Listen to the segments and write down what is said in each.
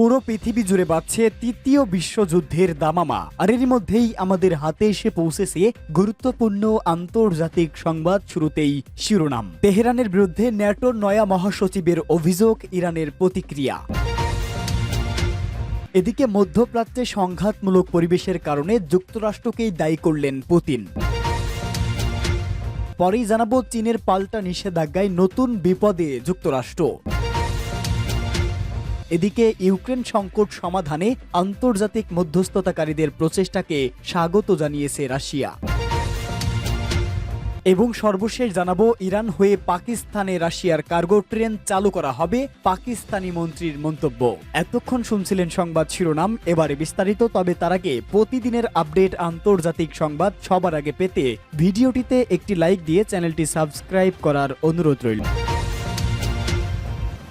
পুরো পৃথিবী জুড়ে বাড়ছে তৃতীয় বিশ্বযুদ্ধের দামামা। আর এরই মধ্যেই আমাদের হাতে এসে পৌঁছেছে গুরুত্বপূর্ণ আন্তর্জাতিক সংবাদ শুরুতেই শিরোনাম। তেহরানের বিরুদ্ধে ন্যাটোর নয়া মহাসচিবের অভিযোগ, ইরানের প্রতিক্রিয়া। এদিকে মধ্যপ্রাচ্যে সংঘাতমূলক পরিবেশের কারণে যুক্তরাষ্ট্রকেই দায়ী করলেন পুতিন। পরেই জানাব চীনের পাল্টা নিষেধাজ্ঞায় নতুন বিপদে যুক্তরাষ্ট্র। এদিকে ইউক্রেন সংকট সমাধানে আন্তর্জাতিক মধ্যস্থতাকারীদের প্রচেষ্টাকে স্বাগত জানিয়েছে রাশিয়া। এবং সর্বশেষ জানাব, ইরান হয়ে পাকিস্তানে রাশিয়ার কার্গো ট্রেন চালু করা হবে, পাকিস্তানি মন্ত্রীর মন্তব্য। এতক্ষণ শুনছিলেন সংবাদ শিরোনাম, এবারে বিস্তারিত, তবে তার আগে প্রতিদিনের আপডেট আন্তর্জাতিক সংবাদ সবার আগে পেতে ভিডিওটিতে একটি লাইক দিয়ে চ্যানেলটি সাবস্ক্রাইব করার অনুরোধ রইল।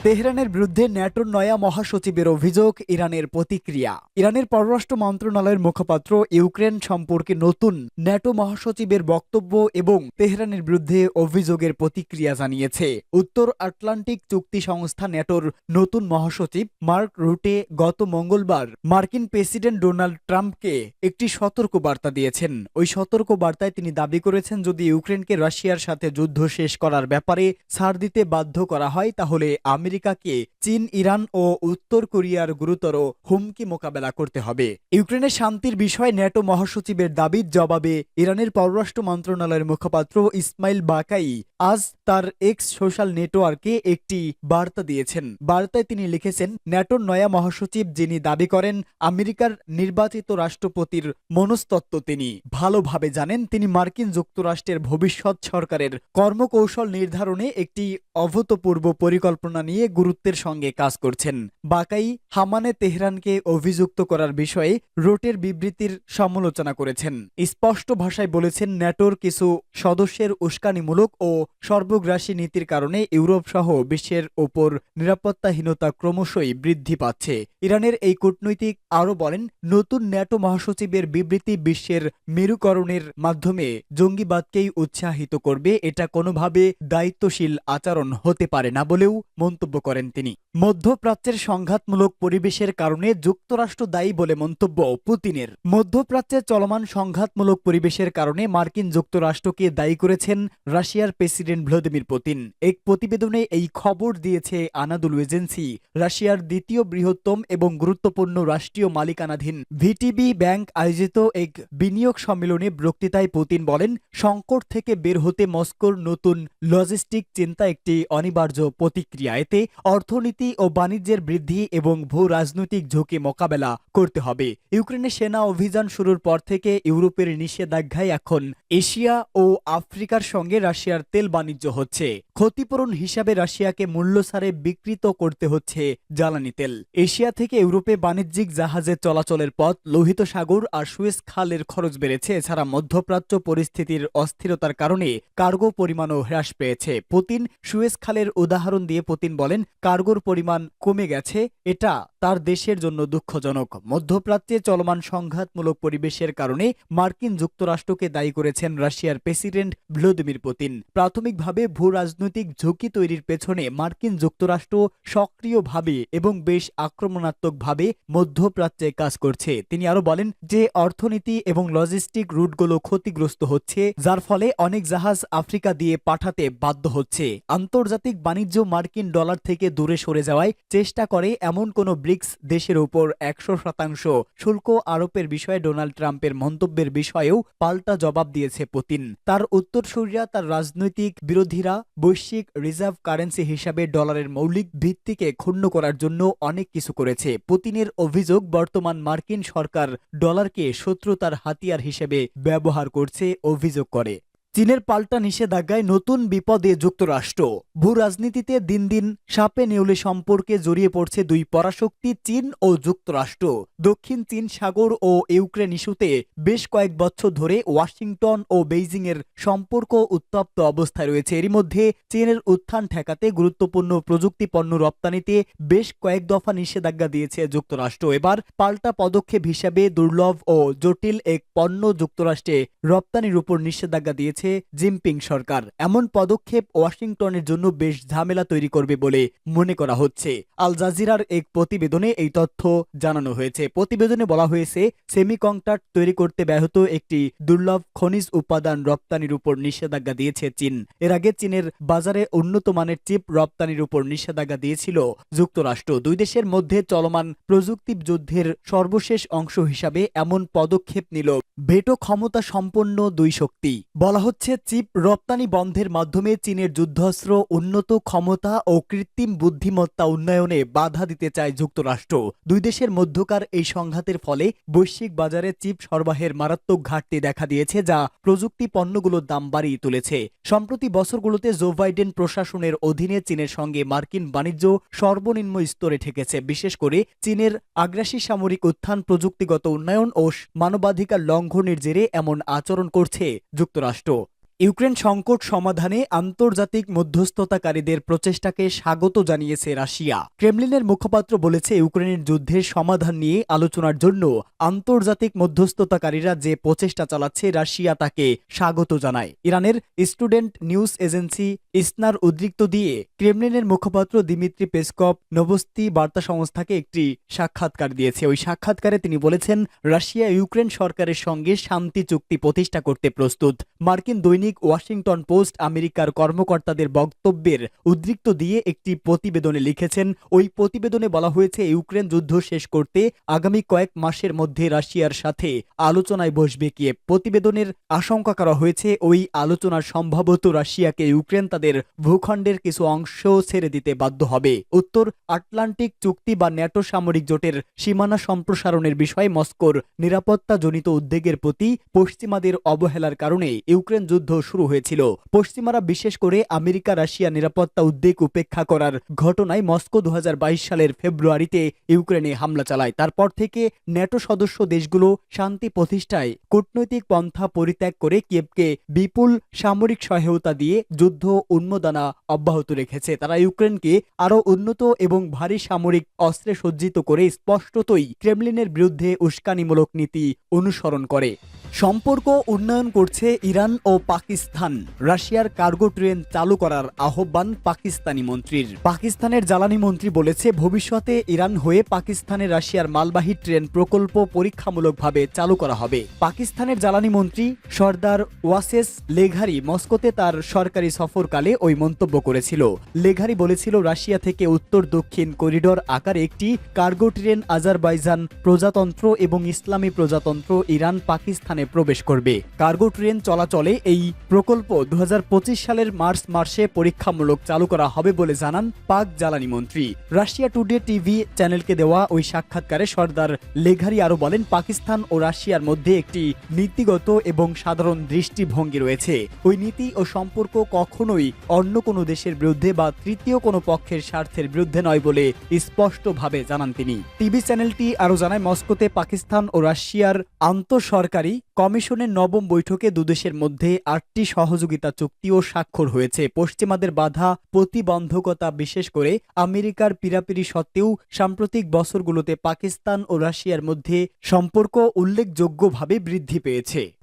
তেহরানের বিরুদ্ধে ন্যাটোর নয়া মহাসচিবের অভিযোগ, ইরানের প্রতিক্রিয়া। ইরানের পররাষ্ট্র মন্ত্রণালয়ের মুখপাত্র, ইউক্রেন সম্পর্কে নতুন ন্যাটো মহাসচিবের বক্তব্য এবং তেহরানের বিরুদ্ধে অভিযোগের প্রতিক্রিয়া জানিয়েছে। উত্তর আটলান্টিক চুক্তি সংস্থা ন্যাটোর নতুন মহাসচিব, মার্ক রুটে, গত মঙ্গলবার মার্কিন প্রেসিডেন্ট ডোনাল্ড ট্রাম্পকে একটি সতর্ক বার্তা দিয়েছেন। ওই সতর্ক বার্তায় তিনি দাবি করেছেন, যদি ইউক্রেনকে রাশিয়ার সাথে যুদ্ধ শেষ করার ব্যাপারে ছাড় দিতে বাধ্য করা হয়, তাহলে আমেরিকাকে চীন, ইরান ও উত্তর কোরিয়ার গুরুতর হুমকি মোকাবেলা করতে হবে। ইউক্রেনের শান্তির বিষয়ে ন্যাটো মহাসচিবের দাবির জবাবে ইরানের পররাষ্ট্র মন্ত্রণালয়ের মুখপাত্র ইসমাইল বাকাই আজ তার এক্স সোশ্যাল নেটওয়ার্কে একটি বার্তা দিয়েছেন। বার্তায় তিনি লিখেছেন, ন্যাটোর নয়া মহাসচিব যিনি দাবি করেন, আমেরিকার নির্বাচিত রাষ্ট্রপতির মনস্তত্ত্ব তিনি। ভালোভাবে জানেন, তিনি মার্কিন যুক্তরাষ্ট্রের ভবিষ্যৎ সরকারের কর্মকৌশল নির্ধারণে একটি অভূতপূর্ব পরিকল্পনা নিয়ে গুরুত্বের সঙ্গে কাজ করছেন। বাকাই হামানে তেহরানকে অভিযুক্ত করার বিষয়ে রোটের বিবৃতির সমালোচনা করেছেন। স্পষ্ট ভাষায় বলেছেন, ন্যাটোর কিছু সদস্যের উস্কানিমূলক ও সর্বগ্রাসী নীতির কারণে ইউরোপ সহ বিশ্বের ওপর নিরাপত্তাহীনতা ক্রমশই বৃদ্ধি পাচ্ছে। ইরানের এই কূটনৈতিক আরও বলেন, নতুন ন্যাটো মহাসচিবের বিবৃতি বিশ্বের মেরুকরণের মাধ্যমে জঙ্গিবাদকেই উৎসাহিত করবে, এটা কোনোভাবে দায়িত্বশীল আচরণ হতে পারে না বলেও মন্তব্য করেন তিনি। মধ্যপ্রাচ্যের সংঘাতমূলক পরিবেশের কারণে যুক্তরাষ্ট্র দায়ী বলে মন্তব্য পুতিনের। মধ্যপ্রাচ্যে চলমান সংঘাতমূলক পরিবেশের কারণে মার্কিন যুক্তরাষ্ট্রকে দায়ী করেছেন রাশিয়ার প্রেসিডেন্ট ভ্লাদিমির পুতিন। এক প্রতিবেদনে এই খবর দিয়েছে আনাদুল এজেন্সি। রাশিয়ার দ্বিতীয় বৃহত্তম এবং গুরুত্বপূর্ণ রাষ্ট্রীয় মালিকানাধীন ভিটিবি ব্যাংক আয়োজিত এক বিনিয়োগ সম্মেলনে বক্তৃতায় পুতিন বলেন, সংকট থেকে বের হতে মস্কোর নতুন লজিস্টিক চিন্তা একটি অনিবার্য প্রতিক্রিয়া। এতে অর্থনীতি ও বাণিজ্যের বৃদ্ধি এবং ভূ রাজনৈতিক ঝুঁকি মোকাবেলা করতে হবে। ইউক্রেনে সেনা অভিযান শুরুর পর থেকে ইউরোপের নিষেধাজ্ঞায় এখন এশিয়া ও আফ্রিকার সঙ্গে রাশিয়ার তেল বাণিজ্য হচ্ছে। ক্ষতিপূরণ হিসাবে রাশিয়াকে মূল্যসারে বিকৃত করতে হচ্ছে জ্বালানি তেল। এশিয়া থেকে ইউরোপে বাণিজ্যিক জাহাজের চলাচলের পথ, লোহিত সাগর আর সুয়েজ খালের খরচ বেড়েছে। এছাড়া মধ্যপ্রাচ্য পরিস্থিতির অস্থিরতার কারণে কার্গো পরিমাণও হ্রাস পেয়েছে। পুতিন সুয়েজ খালের উদাহরণ দিয়ে পুতিন বলেন, কার্গোর পরিমাণ কমে গেছে। এটা তার দেশের জন্য দুঃখজনক। মধ্যপ্রাচ্যে চলমান সংঘাতমূলক পরিবেশের কারণে মার্কিন যুক্তরাষ্ট্রকে দায়ী করেছেন রাশিয়ার প্রেসিডেন্ট ভ্লাদিমির পুতিন। প্রাথমিকভাবে ভূ রাজনৈতিক ঝুঁকি তৈরির পেছনে মার্কিন যুক্তরাষ্ট্র সক্রিয়ভাবে এবং বেশ আক্রমণাত্মকভাবে মধ্যপ্রাচ্যে কাজ করছে। তিনি আরও বলেন যে, অর্থনীতি এবং লজিস্টিক রুটগুলো ক্ষতিগ্রস্ত হচ্ছে, যার ফলে অনেক জাহাজ আফ্রিকা দিয়ে পাঠাতে বাধ্য হচ্ছে। আন্তর্জাতিক বাণিজ্য মার্কিন ডলার থেকে দূরে সরে যাওয়ায় চেষ্টা করে এমন কোনো ব্রিক্স দেশের উপর একশো শতাংশ শুল্ক আরোপের বিষয়ে ডোনাল্ড ট্রাম্পের মন্তব্যের বিষয়েও পাল্টা জবাব দিয়েছে পুতিন। তার উত্তরসূরিরা তার রাজনৈতিক বিরোধীরা বৈশ্বিক রিজার্ভ কারেন্সি হিসাবে ডলারের মৌলিক ভিত্তিকে ক্ষুণ্ণ করার জন্য অনেক কিছু করেছে। পুতিনের অভিযোগ, বর্তমান মার্কিন সরকার ডলারকে শত্রুতার হাতিয়ার হিসেবে ব্যবহার করছে, অভিযোগ করে। চীনের পাল্টা নিষেধাজ্ঞায় নতুন বিপদে যুক্তরাষ্ট্র। ভূ রাজনীতিতে দিন দিন সাপে নেউলে সম্পর্কে জড়িয়ে পড়ছে দুই পরাশক্তি, চীন ও যুক্তরাষ্ট্র। দক্ষিণ চীন সাগর ও ইউক্রেন ইস্যুতে বেশ কয়েক বছর ধরে ওয়াশিংটন ও বেইজিং এর সম্পর্ক উত্তপ্ত অবস্থায় রয়েছে। এরই মধ্যে চীনের উত্থান ঠেকাতে গুরুত্বপূর্ণ প্রযুক্তি পণ্য রপ্তানিতে বেশ কয়েক দফা নিষেধাজ্ঞা দিয়েছে যুক্তরাষ্ট্র। এবার পাল্টা পদক্ষেপ হিসাবে দুর্লভ ও জটিল এক পণ্য যুক্তরাষ্ট্রে রপ্তানির উপর নিষেধাজ্ঞা দিয়েছে করেছে জিনপিং সরকার। এমন পদক্ষেপ ওয়াশিংটনের জন্য বেশ ঝামেলা তৈরি করবে বলে মনে করা হচ্ছে। আল জাজিরার এক প্রতিবেদনে এই তথ্য জানানো হয়েছে। প্রতিবেদনে বলা হয়েছে, সেমিকন্ডাক্টর তৈরি করতে ব্যাহত একটি দুর্লভ খনিজ উপাদান রপ্তানির উপর নিষেধাজ্ঞা দিয়েছে চীন। এর আগে চীনের বাজারে উন্নত মানের চিপ রপ্তানির উপর নিষেধাজ্ঞা দিয়েছিল যুক্তরাষ্ট্র। দুই দেশের মধ্যে চলমান প্রযুক্তি যুদ্ধের সর্বশেষ অংশ হিসাবে এমন পদক্ষেপ নিল। ভেটো ক্ষমতা সম্পন্ন দুই শক্তি। বলা হচ্ছে চিপ রপ্তানি বন্ধের মাধ্যমে চীনের যুদ্ধাস্ত্র, উন্নত ক্ষমতা ও কৃত্রিম বুদ্ধিমত্তা উন্নয়নে বাধা দিতে চায় যুক্তরাষ্ট্র। দুই দেশের মধ্যকার এই সংঘাতের ফলে বৈশ্বিক বাজারে চিপ সরবরাহের মারাত্মক ঘাটতি দেখা দিয়েছে, যা প্রযুক্তি পণ্যগুলোর দাম বাড়িয়ে তুলেছে। সম্প্রতি বছরগুলোতে জো বাইডেন প্রশাসনের অধীনে চীনের সঙ্গে মার্কিন বাণিজ্য সর্বনিম্ন স্তরে ঠেকেছে। বিশেষ করে চীনের আগ্রাসী সামরিক উত্থান, প্রযুক্তিগত উন্নয়ন ও মানবাধিকার লঙ্ঘনের জেরে এমন আচরণ করছে যুক্তরাষ্ট্র। ইউক্রেন সংকট সমাধানে আন্তর্জাতিক মধ্যস্থতাকারীদের প্রচেষ্টাকে স্বাগত জানিয়েছে রাশিয়া। ক্রেমলিনের মুখপাত্র বলেছে, ইউক্রেনের যুদ্ধের সমাধান নিয়ে আলোচনার জন্য আন্তর্জাতিক মধ্যস্থতাকারীরা যে প্রচেষ্টা চালাচ্ছে, রাশিয়া তাকে স্বাগত জানায়। ইরানের স্টুডেন্ট নিউজ এজেন্সি ইসনার উদ্রিক্ত দিয়ে ক্রেমলিনের মুখপাত্র দিমিত্রি পেসকপ নবস্তি বার্তা সংস্থাকে একটি সাক্ষাৎকার দিয়েছে। ওই সাক্ষাৎকারে তিনি বলেছেন, রাশিয়া ইউক্রেন সরকারের সঙ্গে শান্তি চুক্তি প্রতিষ্ঠা করতে প্রস্তুত। মার্কিন দৈনিক ওয়াশিংটন পোস্ট আমেরিকার কর্মকর্তাদের বক্তব্যের উদ্রিক্ত দিয়ে একটি প্রতিবেদনে লিখেছেন, ওই প্রতিবেদনে বলা হয়েছে ইউক্রেন যুদ্ধ শেষ করতে আগামী কয়েক মাসের মধ্যে রাশিয়ার সাথে আলোচনায় বসবে কিয়ে প্রতিবেদনের আশঙ্কা করা হয়েছে, ওই আলোচনার সম্ভবত রাশিয়াকে ইউক্রেন তাদের ভূখণ্ডের কিছু অংশ ছেড়ে দিতে বাধ্য হবে। উত্তর, আটলান্টিক চুক্তি বা ন্যাটো সামরিক জোটের সীমানা সম্প্রসারণের বিষয়ে মস্কোর নিরাপত্তাজনিত উদ্বেগের প্রতি পশ্চিমাদের অবহেলার কারণে ইউক্রেন যুদ্ধ শুরু হয়েছিল। পশ্চিমারা বিশেষ করে আমেরিকা, রাশিয়া নিরাপত্তা উদ্বেগ উপেক্ষা করার ঘটনায় মস্কো দু হাজার বাইশ সালের ফেব্রুয়ারিতে ইউক্রেনে হামলা চালায়। তারপর থেকে ন্যাটো সদস্য দেশগুলো শান্তি প্রতিষ্ঠায় কূটনৈতিক পন্থা পরিত্যাগ করে কিয়েভকে বিপুল সামরিক সহায়তা দিয়ে যুদ্ধ উন্মোদনা অব্যাহত রেখেছে। তারা ইউক্রেনকে আরও উন্নত এবং ভারী সামরিক অস্ত্রে সজ্জিত করে স্পষ্টতই ক্রেমলিনের বিরুদ্ধে উস্কানিমূলক নীতি অনুসরণ করে। সম্পর্ক উন্নয়ন করছে ইরান ও পাকিস্তান। রাশিয়ার কার্গো ট্রেন চালু করার আহ্বান পাকিস্তানি মন্ত্রীর। পাকিস্তানের জ্বালানি মন্ত্রী বলেছে, ভবিষ্যতে ইরান হয়ে পাকিস্তানে রাশিয়ার মালবাহী ট্রেন প্রকল্প পরীক্ষামূলকভাবে চালু করা হবে। পাকিস্তানের জ্বালানি মন্ত্রী সর্দার ওয়াসেস লেঘারি মস্কোতে তার সরকারি সফরকালে ওই মন্তব্য করেছিল। লেঘারি বলেছিল, রাশিয়া থেকে উত্তর দক্ষিণ করিডোর আকারে একটি কার্গো ট্রেন আজারবাইজান প্রজাতন্ত্র এবং ইসলামী প্রজাতন্ত্র ইরান পাকিস্তানে প্রবেশ করবে। কার্গো ট্রেন চলাচলে এই প্রকল্প দু হাজার পঁচিশ সালের মার্চ মাসে পরীক্ষামূলক চালু করা হবে বলে জানান পাক জ্বালানি মন্ত্রী। রাশিয়া টুডে টিভি চ্যানেলকে দেওয়া ওই সাক্ষাৎকারে সর্দার লেঘারি আরও বলেন, পাকিস্তান ও রাশিয়ার মধ্যে একটি নীতিগত এবং সাধারণ দৃষ্টিভঙ্গি রয়েছে। ওই নীতি ও সম্পর্ক কখনোই অন্য কোনো দেশের বিরুদ্ধে বা তৃতীয় কোনো পক্ষের স্বার্থের বিরুদ্ধে নয় বলে স্পষ্টভাবে জানান তিনি। টিভি চ্যানেলটি আরও জানায়, মস্কোতে পাকিস্তান ও রাশিয়ার আন্তঃসরকারি কমিশনের নবম বৈঠকে দুদেশের মধ্যে আটটি সহযোগিতা চুক্তিও স্বাক্ষর হয়েছে। পশ্চিমাদের বাধা, প্রতিবন্ধকতা বিশেষ করে আমেরিকার পিরাপিরি সত্ত্বেও সাম্প্রতিক বছরগুলোতে পাকিস্তান ও রাশিয়ার মধ্যে সম্পর্ক উল্লেখযোগ্যভাবে বৃদ্ধি পেয়েছে।